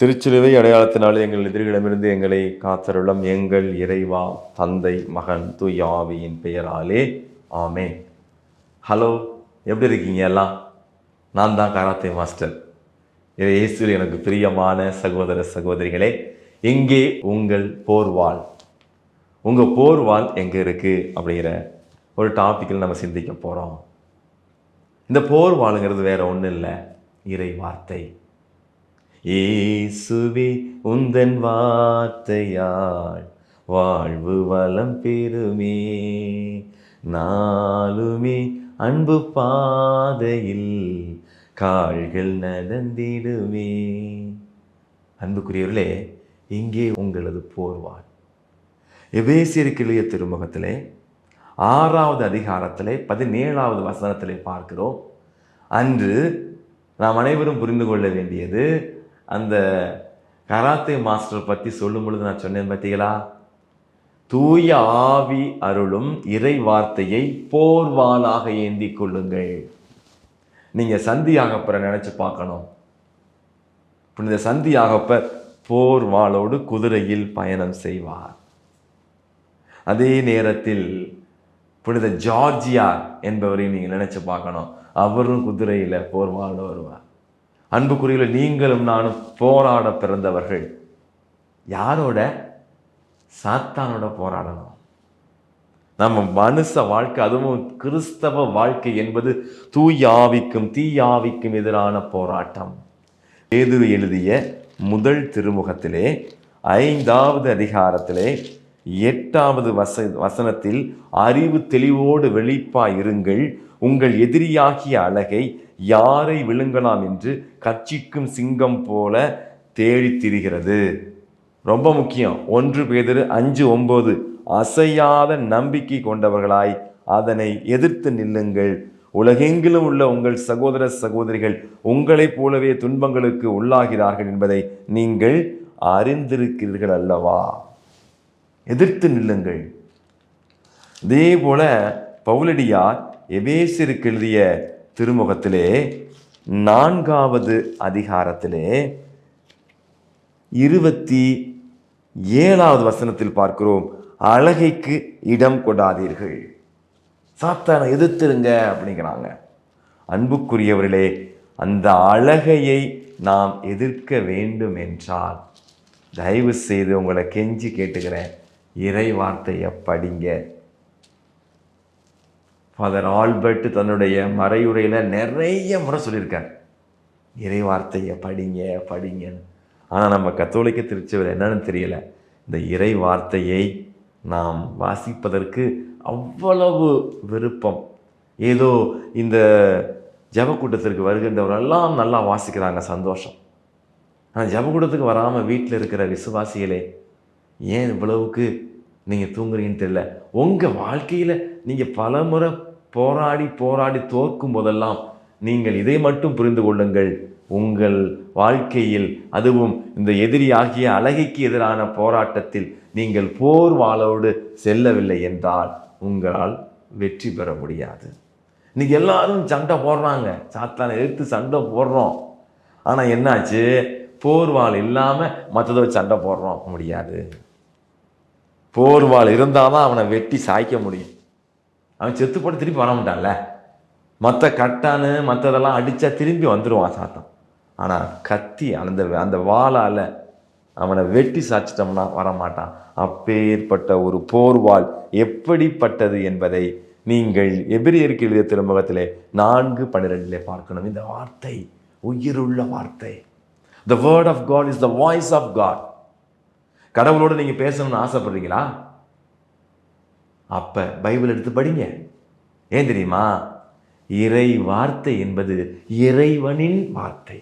திருச்சிலுவை அடையாளத்தினால் எங்கள் எதிரிகளிடமிருந்து எங்களை காத்தருளம் எங்கள் இறைவா தந்தை மகன் தூய் பெயராலே. ஆமே ஹலோ எப்படி இருக்கீங்க எல்லாம்? நான் தான் கராத்தே மாஸ்டர். இது இயேசுவில் எனக்கு பிரியமான சகோதர சகோதரிகளே எங்கே உங்கள் போர்வாள் உங்கள் போர்வாள் எங்கே இருக்குது அப்படிங்கிற ஒரு டாப்பிக்கில் நம்ம சிந்திக்க போகிறோம் இந்த போர்வாளுங்கிறது வேறு ஒன்றும் இல்லை இறை வார்த்தை. இயேசுவே உந்தன் வார்த்தையால் வாழ்வு வளம் பெறுமே. நாளுமே அன்பு பாதையில் கால்கள் நடந்திடுமே. அன்புக்குரியவர்களே இங்கே உங்களது போர்வாள் எபேசியருக்கு எழுதிய திருமுகத்திலே ஆறாவது அதிகாரத்திலே பதினேழாவது வசனத்திலே பார்க்கிறோம். அன்று நாம் அனைவரும் புரிந்து கொள்ள வேண்டியது அந்த கராத்தே மாஸ்டர் பற்றி சொல்லும் பொழுது நான் சொன்னேன் பார்த்தீங்களா தூய ஆவி அருளும் இறை வார்த்தையை போர்வாளாக ஏந்தி கொள்ளுங்கள். நீங்கள் சந்தியாகப்பரை நினச்சி பார்க்கணும். புனித சந்தி ஆகப்பர் குதிரையில் பயணம் செய்வார். அதே நேரத்தில் புனித ஜார்ஜியார் என்பவரை நீங்கள் நினச்சி பார்க்கணும். அவரும் குதிரையில் போர்வாளோடு வருவார். அன்புக்குறியில் நீங்களும் நானும் போராட பிறந்தவர்கள். யாரோட? சாத்தானோட போராடணும். நம்ம மனுஷ வாழ்க்கை அதுவும் கிறிஸ்தவ வாழ்க்கை என்பது தூயாவிக்கும் தீயாவிக்கும் எதிரான போராட்டம். பேதுரு எழுதிய முதல் திருமுகத்திலே ஐந்தாவது அதிகாரத்திலே எட்டாவது வச வசனத்தில் அறிவு தெளிவோடு வெளிப்பாய் இருங்கள். உங்கள் எதிரியாகிய அழகை யாரை விழுங்கலாம் என்று கட்சிக்கும் சிங்கம் போல தேடித் திரிகிறது. ரொம்ப முக்கியம். ஒன்று பேதிரு அஞ்சு ஒம்பது. அசையாத நம்பிக்கை கொண்டவர்களாய் அதனை எதிர்த்து நில்லுங்கள். உலகெங்கிலும் உள்ள உங்கள் சகோதர சகோதரிகள் உங்களைப் போலவே துன்பங்களுக்கு உள்ளாகிறார்கள் என்பதை நீங்கள் அறிந்திருக்கிறீர்கள் அல்லவா? எதிர்த்து நில்லுங்கள். இதே போல பவுலடியார் எபேசிற்கு எழுதிய திருமுகத்திலே நான்காவது அதிகாரத்திலே இருபத்தி ஏழாவது வசனத்தில் பார்க்கிறோம். அழகைக்கு இடம் கொடாதீர்கள். சாத்தானை எதிர்த்துருங்க அப்படிங்கிறாங்க. அன்புக்குரியவர்களே அந்த அழகையை நாம் எதிர்க்க வேண்டும் என்றால் தயவு செய்து உங்களை கெஞ்சி கேட்டுக்கிறேன். இறை வார்த்தையை படிங்க. ஃபாதர் ஆல்பர்ட் தன்னுடைய மறையுரையில் நிறைய முறை சொல்லியிருக்கார். இறை வார்த்தையை படிங்க படிங்கன்னு. ஆனால் நம்ம கத்தோலிக்க திருச்சபையில் என்னன்னு தெரியலை. இந்த இறை வார்த்தையை நாம் வாசிப்பதற்கு அவ்வளவு விருப்பம். ஏதோ இந்த ஜபக்கூட்டத்திற்கு வருகின்றவரெல்லாம் நல்லா வாசிக்கிறாங்க சந்தோஷம். ஆனால் ஜபக்கூட்டத்துக்கு வராமல் வீட்டில் இருக்கிற விசுவாசிகளே ஏன் இவ்வளவுக்கு நீங்கள் தூங்குறீங்கன்னு தெரியல? உங்கள் வாழ்க்கையில் நீங்கள் பலமுறை போராடி போராடி தோற்கும் போதெல்லாம் நீங்கள் இதை மட்டும் புரிந்து கொள்ளுங்கள். உங்கள் வாழ்க்கையில் அதுவும் இந்த எதிரியாகிய அழகைக்கு எதிரான போராட்டத்தில் நீங்கள் போர் வாளோடு செல்லவில்லை என்றால் உங்களால் வெற்றி பெற முடியாது. இன்றைக்கி எல்லாரும் சண்டை போடுறாங்க. சாத்தானை எதிர்த்து சண்டை போடுறோம். ஆனால் என்னாச்சு? போர்வாள் இல்லாமல் மற்றதை சண்டை போடுறோம். முடியாது. போர்வாள் இருந்தால் தான் அவனை வெட்டி சாய்க்க முடியும். அவன் செத்து போட்டு திருப்பி வரமாட்டான்ல மற்ற கட்டானு மற்றதெல்லாம் அடித்தா திரும்பி வந்துடுவான் சாத்தான். ஆனால் கத்தி அந்த அந்த வாளால் அவனை வெட்டி சாச்சிட்டோம்னா வரமாட்டான். அப்பேற்பட்ட ஒரு போர்வாள் எப்படிப்பட்டது என்பதை நீங்கள் எபிரியருக்கு எழுதிய திருமுகத்திலே நான்கு பன்னிரெண்டிலே பார்க்கணும். இந்த வார்த்தை உயிருள்ள வார்த்தை. The word of God is the voice of God கடவுளோடு நீங்கள் பேசணும்னு ஆசைப்படுறீங்களா? அப்போ பைபிள் எடுத்து படிங்க. ஏன் தெரியுமா? இறை வார்த்தை என்பது இறைவனின் வார்த்தை.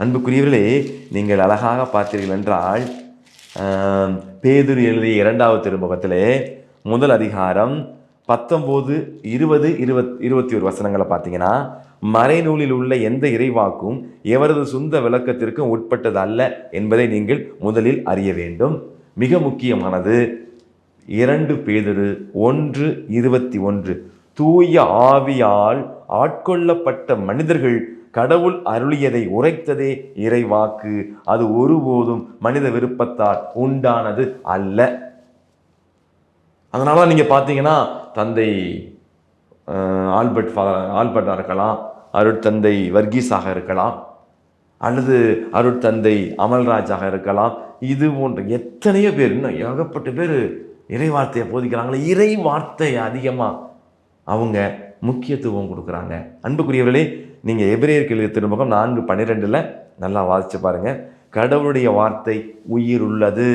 அன்புக்குரியவர்களே நீங்கள் அழகாக பார்த்தீர்கள் என்றால் பேதுரு எழுதிய இரண்டாவது திருமுகத்திலே முதல் அதிகாரம் பத்தொம்போது இருபது இருபத் இருபத்தி ஒரு வசனங்களை பார்த்தீங்கன்னா மறைநூலில் உள்ள எந்த இறைவாக்கும் எவரது சொந்த விளக்கத்திற்கும் உட்பட்டது அல்ல என்பதை நீங்கள் முதலில் அறிய வேண்டும். மிக முக்கியமானது இரண்டு பேதிரு ஒன்று இருபத்தி ஒன்று. தூய ஆவியால் ஆட்கொள்ளப்பட்ட மனிதர்கள் கடவுள் அருளியதை உரைத்ததே இறைவாக்கு. அது ஒருபோதும் மனித விருப்பத்தால் உண்டானது அல்ல. அதனால நீங்க பார்த்தீங்கன்னா தந்தை ஆல்பர்ட் ஃபா- இருக்கலாம் அருட்தந்தை வர்கீஸாக இருக்கலாம் அல்லது அருட்தந்தை அமல்ராஜாக இருக்கலாம். இது போன்ற எத்தனையோ பேர் இன்னும் ஏகப்பட்ட பேர் இறை வார்த்தையை போதிக்கிறாங்களே இறை வார்த்தை அதிகமாக அவங்க முக்கியத்துவம் கொடுக்குறாங்க. அன்புக்குரியவர்களே நீங்கள் எபிரேயர் எழுதிய திருமுகம் நான்கு பன்னிரெண்டில் நல்லா வாசித்து பாருங்கள் கடவுளுடைய வார்த்தை உயிர் உள்ளது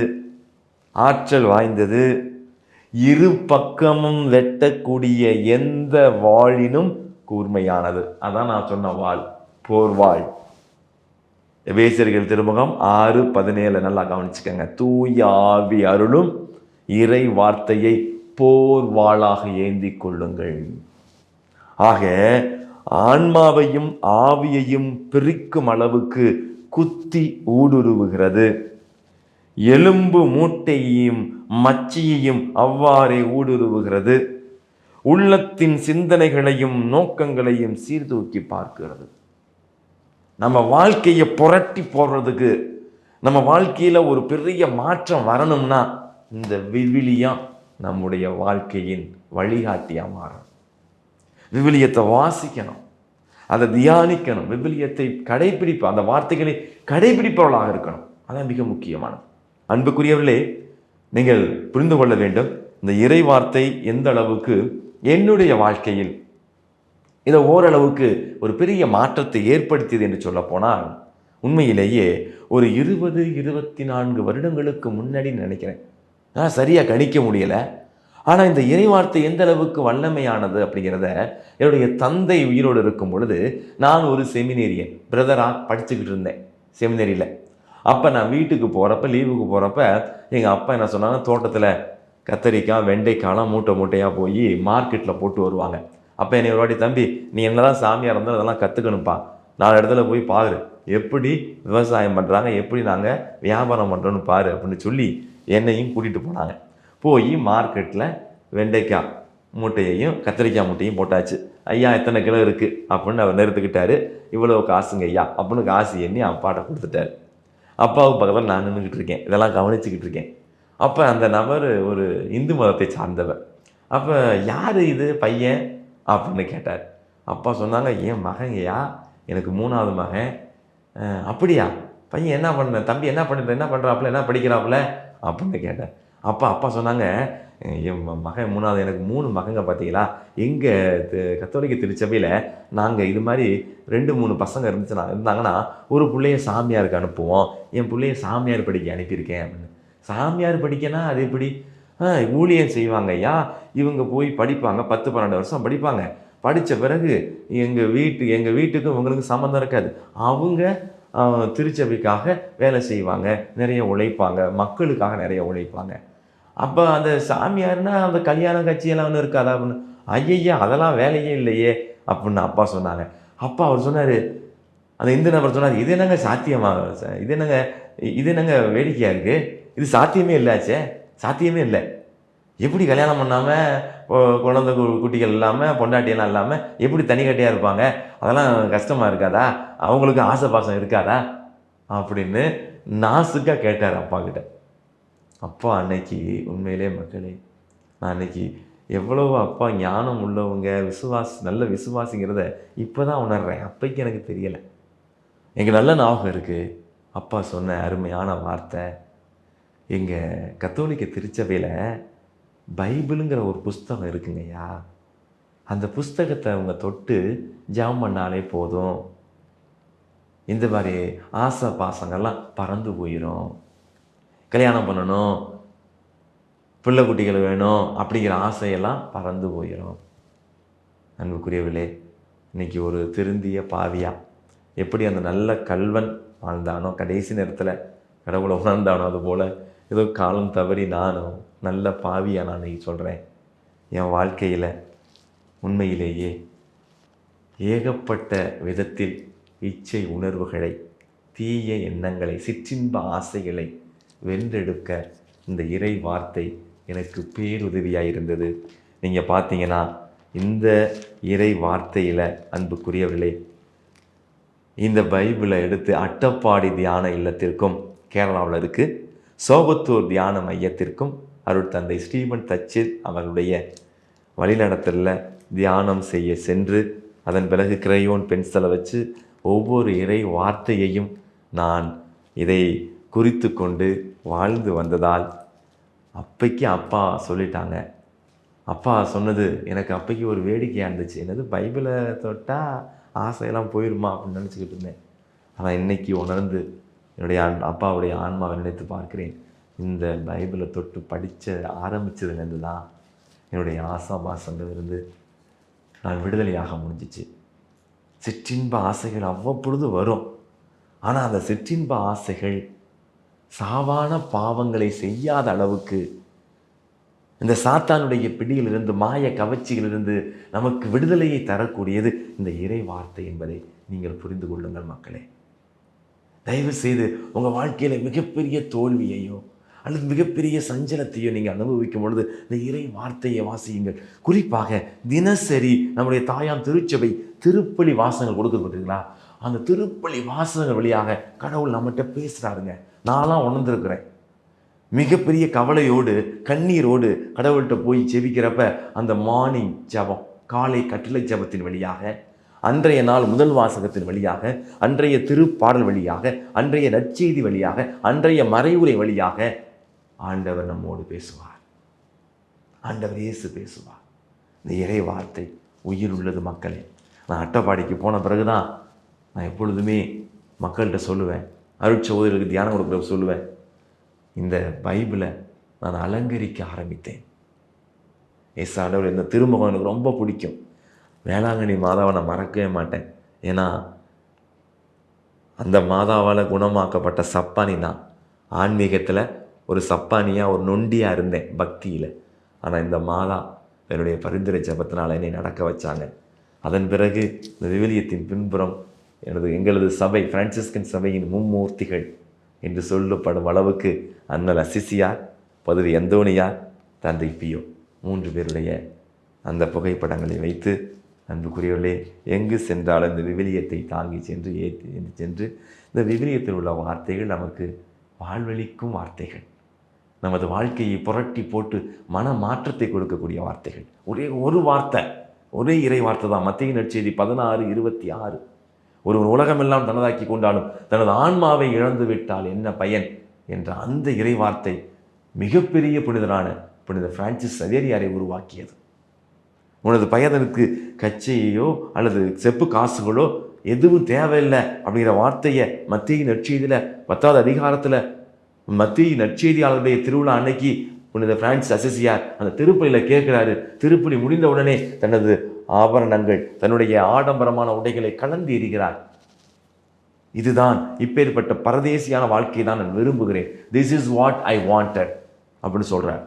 ஆற்றல் வாய்ந்தது இரு பக்கமும் வெட்டக்கூடிய எந்த வாளினும் கூர்மையானது. அதான் நான் சொன்ன வாள் போர்வாள் வேசியர்கள் திருமுகம் ஆறு பதினேழு நல்லா கவனிச்சுக்கோங்க. தூய ஆவி அருளும் இறை வார்த்தையை போர் வாளாக ஏந்தி கொள்ளுங்கள். ஆக ஆன்மாவையும் ஆவியையும் பிரிக்கும் அளவுக்கு குத்தி ஊடுருவுகிறது. எலும்பு மூட்டையையும் மச்சியையும் அவ்வாறே ஊடுருவுகிறது. உள்ளத்தின் சிந்தனைகளையும் நோக்கங்களையும் சீர்தூக்கி பார்க்கிறது. நம்ம வாழ்க்கையை புரட்டி போடுறதுக்கு நம்ம வாழ்க்கையில் ஒரு பெரிய மாற்றம் வரணும்னா இந்த விவிலியம் நம்முடைய வாழ்க்கையின் வழிகாட்டியாக மாறும். விவிலியத்தை வாசிக்கணும். அதை தியானிக்கணும். விவிலியத்தை கடைபிடிப்ப அந்த வார்த்தைகளை கடைபிடிப்பவர்களாக இருக்கணும். அதான் மிக முக்கியமானது. அன்புக்குரியவர்களே நீங்கள் புரிந்து கொள்ள வேண்டும் இந்த இறை வார்த்தை எந்த அளவுக்கு என்னுடைய வாழ்க்கையில் இதை ஓரளவுக்கு ஒரு பெரிய மாற்றத்தை ஏற்படுத்தியது என்று சொல்லப்போனால் உண்மையிலேயே ஒரு இருபது இருபத்தி நான்கு வருடங்களுக்கு முன்னாடி நினைக்கிறேன். நான் சரியாக கணிக்க முடியலை. ஆனால் இந்த இறைவார்த்தை எந்த அளவுக்கு வல்லமையானது அப்படிங்கிறத என்னுடைய தந்தை உயிரோடு இருக்கும் பொழுது நான் ஒரு செமினேரியன் பிரதராக படிச்சுக்கிட்டு இருந்தேன் செமினரியில். அப்போ நான் வீட்டுக்கு போகிறப்ப லீவுக்கு போகிறப்ப எங்கள் அப்பா என்ன சொன்னாங்க? தோட்டத்தில் கத்தரிக்காய் வெண்டைக்காய்லாம் மூட்டை மூட்டையாக போய் மார்க்கெட்டில் போட்டு வருவாங்க. அப்போ என்னை ஒரு வாட்டி தம்பி நீ என்னதான் சாமியாக இருந்தாலும் அதெல்லாம் கற்றுக்கணும்ப்பா நாலு இடத்துல போய் பாரு. எப்படி விவசாயம் பண்ணுறாங்க எப்படி நாங்கள் வியாபாரம் பண்ணுறோன்னு பாரு. அப்படின்னு சொல்லி என்னையும் கூட்டிகிட்டு போனாங்க. போய் மார்க்கெட்டில் வெண்டைக்காய் மூட்டையையும் கத்திரிக்காய் மூட்டையும் போட்டாச்சு. ஐயா எத்தனை கிலோ இருக்குது அப்படின்னு அவர் நிறுத்துக்கிட்டாரு இவ்வளோ காசுங்க ஐயா. அப்படின்னு காசு எண்ணி அப்பாட்ட கொடுத்துட்டாரு. அப்பாவுக்கு பக்கத்தில் நான் நின்றுக்கிட்டு இருக்கேன். இதெல்லாம் கவனிச்சுக்கிட்டு இருக்கேன். அப்போ அந்த நபர் ஒரு இந்து மதத்தை சார்ந்தவர். அப்போ யார் இது பையன்? அப்படின்னு கேட்டார். அப்பா சொன்னாங்க ஏன் மகங்கய்யா எனக்கு மூணாவது மகன். அப்படியா? பையன் என்ன பண்ண தம்பி என்ன பண்ணுற என்ன பண்ணுறாப்புல என்ன படிக்கிறாப்புல? அப்படின்னு கேட்டேன். அப்பா அப்பா சொன்னாங்க என் மகன் மூணாவது எனக்கு மூணு மகங்க பார்த்தீங்களா எங்கள் கத்தோலிக்க திருச்சபையில் நாங்கள் இது மாதிரி ரெண்டு மூணு பசங்க இருந்துச்சுன்னா இருந்தாங்கன்னா ஒரு பிள்ளைய சாமியாருக்கு அனுப்புவோம். என் பிள்ளைய சாமியார் படிக்க அனுப்பியிருக்கேன் அப்படின்னு. சாமியார் படிக்கனா அது எப்படி? ஆ, ஊழியம் செய்வாங்க ஐயா. இவங்க போய் படிப்பாங்க பத்து பன்னெண்டு வருஷம் படிப்பாங்க. படித்த பிறகு எங்கள் வீட்டு எங்கள் வீட்டுக்கும் இவங்களுக்கும் சம்மந்தம் இருக்காது. அவங்க திருச்சபைக்காக வேலை செய்வாங்க நிறைய உழைப்பாங்க மக்களுக்காக நிறைய உழைப்பாங்க. அப்போ அந்த சாமியார்னா அந்த கல்யாண கட்சியெல்லாம் ஒன்று இருக்காதா? அப்படின்னு ஐயய்யா அதெல்லாம் வேலையே இல்லையே அப்படின்னு அப்பா சொன்னாங்க. அப்பா அவர் சொன்னார் அந்த இந்து நபர் சொன்னார் இது என்னங்க சாத்தியமாக சார் இது என்னங்க இது என்னங்க வேடிக்கையாக இருக்குது இது சாத்தியமே இல்லாச்சே சாத்தியமே இல்லை. எப்படி கல்யாணம் பண்ணாமல் குழந்தை கு- குட்டிகள் இல்லாமல் பொண்டாட்டியெல்லாம் இல்லாமல் எப்படி தனிக்கட்டியாக இருப்பாங்க? அதெல்லாம் கஷ்டமாக இருக்காதா? அவங்களுக்கு ஆசை பாசம் இருக்காதா? அப்படின்னு நாசுக்காக கேட்டார் அப்பா கிட்ட. அப்பா அன்னைக்கு உண்மையிலே மக்களே நான் அன்னைக்கு எவ்வளவோ அப்பா ஞானம் உள்ளவங்க விசுவாஸ் நல்ல விசுவாசிங்கிறத இப்போ தான் உணர்றேன். அப்பைக்கு எனக்கு தெரியலை. எனக்கு நல்ல ஞாபகம் இருக்குது அப்பா சொன்ன அருமையான வார்த்தை எங்கள் கத்தோலிக்க திருச்சபையில் பைபிளுங்கிற ஒரு புஸ்தகம் இருக்குங்கய்யா. அந்த புஸ்தகத்தை அவங்க தொட்டு ஜெபம் பண்ணாலே போதும். இந்த மாதிரி ஆசை பாசங்கள்லாம் பறந்து போயிடும் கல்யாணம் பண்ணணும். பிள்ளை குட்டிகள் வேணும் அப்படிங்கிற ஆசையெல்லாம் பறந்து போயிடும் அன்புக்குரியவிலே இன்றைக்கி ஒரு திருந்திய பாவியா. எப்படி அந்த நல்ல கல்வன் வாழ்ந்தானோ கடைசி நேரத்தில் கடவுளை உணர்ந்தானோ அதுபோல் ஏதோ காலம் தவறி நானும் நல்ல பாவியா நான் இன்னைக்கு சொல்கிறேன் என் வாழ்க்கையில் உண்மையிலேயே ஏகப்பட்ட விதத்தில் இச்சை உணர்வுகளை தீய எண்ணங்களை சிற்றின்ப ஆசைகளை வென்றெடுக்க இந்த இறை வார்த்தை எனக்கு பேருதவியாக இருந்தது நீங்கள் பார்த்தீங்கன்னா இந்த இறை வார்த்தையில் அன்புக்குரியவர்களே இந்த பைபிளை எடுத்து அட்டப்பாடி தியான இல்லத்திற்கும் கேரளாவில் இருக்குது சோபத்தூர் தியான மையத்திற்கும் அருட்தந்தை ஸ்டீபன் தச்சித் அவர்களுடைய வழிநடத்தலில் தியானம் செய்ய சென்று அதன் பிறகு கிரையோன் பென்சிலை வச்சு ஒவ்வொரு இறை வார்த்தையையும் நான் இதை குறித்து கொண்டு வாழ்ந்து வந்ததால் அப்பைக்கு அப்பா சொல்லிட்டாங்க. அப்பா சொன்னது எனக்கு அப்பைக்கு ஒரு வேடிக்கையாக இருந்துச்சு. என்னது பைபிளை தொட்டால் ஆசையெல்லாம் போயிடுமா அப்படின்னு நினச்சிக்கிட்டு இருந்தேன். ஆனால் இன்றைக்கி உணர்ந்து என்னுடைய அப்பாவுடைய ஆன்மாவை நினைத்து பார்க்கிறேன். இந்த பைபிளை தொட்டு படித்த ஆரம்பித்ததுலேருந்து தான் என்னுடைய ஆசாபாசங்கள் இருந்து நான் விடுதலையாக முடிஞ்சிச்சு. சிற்றின்ப ஆசைகள் அவ்வப்பொழுது வரும். ஆனால் அந்த சிற்றின்ப ஆசைகள் சாவான பாவங்களை செய்யாத அளவுக்கு இந்த சாத்தானுடைய பிடியிலிருந்து மாய கவர்ச்சியிலிருந்து நமக்கு விடுதலையை தரக்கூடியது இந்த இறை வார்த்தை என்பதை நீங்கள் புரிந்து கொள்ளுங்கள் மக்களே. தயவு செய்து உங்கள் வாழ்க்கையில் மிகப்பெரிய தோல்வியையோ அல்லது மிகப்பெரிய சஞ்சலத்தையோ நீங்கள் அனுபவிக்கும் பொழுது இந்த இறை வார்த்தையை வாசியுங்கள். குறிப்பாக தினசரி நம்முடைய தாயாம் திருச்சபை திருப்பலி வாசகங்கள் கொடுக்குது பார்த்தீங்களா? அந்த திருப்பலி வாசகங்கள் வழியாக கடவுள் நம்மகிட்ட பேசுகிறாருங்க நான்லாம் உணர்ந்திருக்கிறேன். மிகப்பெரிய கவலையோடு கண்ணீரோடு கடவுள்கிட்ட போய் செவிக்கிறப்ப அந்த மார்னிங் ஜபம் காலை கட்டளை ஜெபத்தின் வழியாக அன்றைய நாள் முதல் வாசகத்தின் வழியாக அன்றைய திருப்பாடல் வழியாக அன்றைய நற்செய்தி வழியாக அன்றைய மறைவுரை வழியாக ஆண்டவர் நம்மோடு பேசுவார். ஆண்டவர் இயேசு பேசுவார். இந்த இறை வார்த்தை உயிர் உள்ளது மக்களே. நான் அட்டப்பாடிக்கு போன பிறகுதான் நான் எப்பொழுதுமே மக்கள்கிட்ட சொல்லுவேன். அருட்சகோதரர்களுக்கு தியானம் கொடுக்குற சொல்லுவேன். இந்த பைபிளை நான் அலங்கரிக்க ஆரம்பித்தேன். ஏசு ஆண்டவர் இந்த திருமுகம் எனக்கு ரொம்ப பிடிக்கும். வேளாங்கண்ணி மாதாவை நான் மறக்கவே மாட்டேன். ஏன்னா அந்த மாதாவால் குணமாக்கப்பட்ட சப்பானி தான். ஆன்மீகத்தில் ஒரு சப்பானியாக ஒரு நொண்டியாக இருந்தேன் பக்தியில். ஆனால் இந்த மாதா என்னுடைய பரிந்துரை ஜபத்தினால் என்னை நடக்க வச்சாங்க. அதன் பிறகு இந்த விவிலியத்தின் பின்புறம் எனது எங்களது சபை பிரான்சிஸ்கன் சபையின் மும்மூர்த்திகள் என்று சொல்லப்படும் அளவுக்கு அண்ணல் அசிசியார் பதுரி எந்தோனியார் தந்தை பியோ மூன்று பேருடைய அந்த புகைப்படங்களை வைத்து அன்புக்குரியவர்களே எங்கு சென்றாலும் இந்த விவிலியத்தை தாங்கி சென்று ஏற்றி சென்று இந்த விவிலியத்தில் உள்ள வார்த்தைகள் நமக்கு வாழ்வளிக்கும் வார்த்தைகள். நமது வாழ்க்கையை புரட்டி போட்டு மன மாற்றத்தை கொடுக்கக்கூடிய வார்த்தைகள். ஒரே ஒரு வார்த்தை ஒரே இறை வார்த்தை தான். மத்திய நற்செய்தி பதினாறு இருபத்தி ஆறு. ஒருவன் உலகமெல்லாம் தனதாக்கி கொண்டாலும் தனது ஆன்மாவை இழந்து விட்டால் என்ன பயன் என்ற அந்த இறை வார்த்தை மிகப்பெரிய புனிதரான புனித பிரான்சிஸ் சவேரியாரை உருவாக்கியது. உனது பயதனுக்கு கச்சையோ அல்லது செப்பு காசுகளோ எதுவும் தேவையில்லை அப்படிங்கிற வார்த்தையை மத்திய நற்செய்தியில் பத்தாவது அதிகாரத்தில் மத்திய நற்செய்தியாளருடைய திருவிழா அன்னைக்கு புனித பிரான்ஸ் அசசியார் அந்த திருப்பலியில் கேட்குறாரு. திருப்பலி முடிந்த உடனே தனது ஆபரணங்கள் தன்னுடைய ஆடம்பரமான உடைகளை கலந்து எறிகிறார். இதுதான் இப்பேற்பட்ட பரதேசியான வாழ்க்கையை தான் நான் விரும்புகிறேன். This is what I wanted அப்படின்னு சொல்கிறார்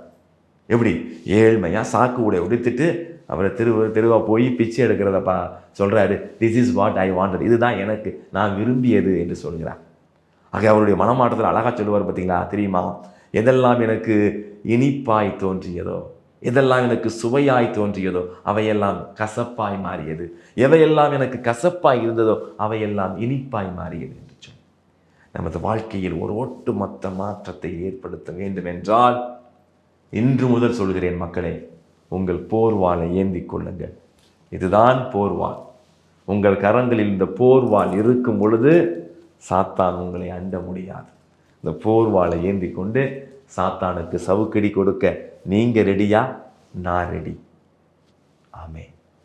எப்படி? ஏழ்மையாக சாக்கு உடைய உடுத்துட்டு அவரை திரு தெருவாக போய் பிச்சை எடுக்கிறத பா சொல்கிறாரு this is what I wanted இதுதான் எனக்கு நான் விரும்பியது என்று சொல்கிறார். ஆக அவருடைய மனமாற்றத்தில் அழகாக சொல்லுவார் பார்த்தீங்களா? தெரியுமா? எதெல்லாம் எனக்கு இனிப்பாய் தோன்றியதோ எதெல்லாம் எனக்கு சுவையாய் தோன்றியதோ அவையெல்லாம் கசப்பாய் மாறியது. எவையெல்லாம் எனக்கு கசப்பாய் இருந்ததோ அவையெல்லாம் இனிப்பாய் மாறியது என்று சொல். நமது வாழ்க்கையில் ஒரு ஒட்டுமொத்த மாற்றத்தை ஏற்படுத்த வேண்டும் என்றால் இன்று முதல் சொல்கிறேன் மக்களே உங்கள் போர்வாளை ஏந்தி கொள்ளுங்கள். இதுதான் போர்வாள். உங்கள் கரங்களில் இந்த போர்வாள் இருக்கும் பொழுது சாத்தான் உங்களை அண்ட முடியாது. இந்த போர்வாளை ஏந்தி கொண்டு சாத்தானுக்கு சவுக்கடி கொடுக்க நீங்கள் ரெடியா? நான் ரெடி. ஆமே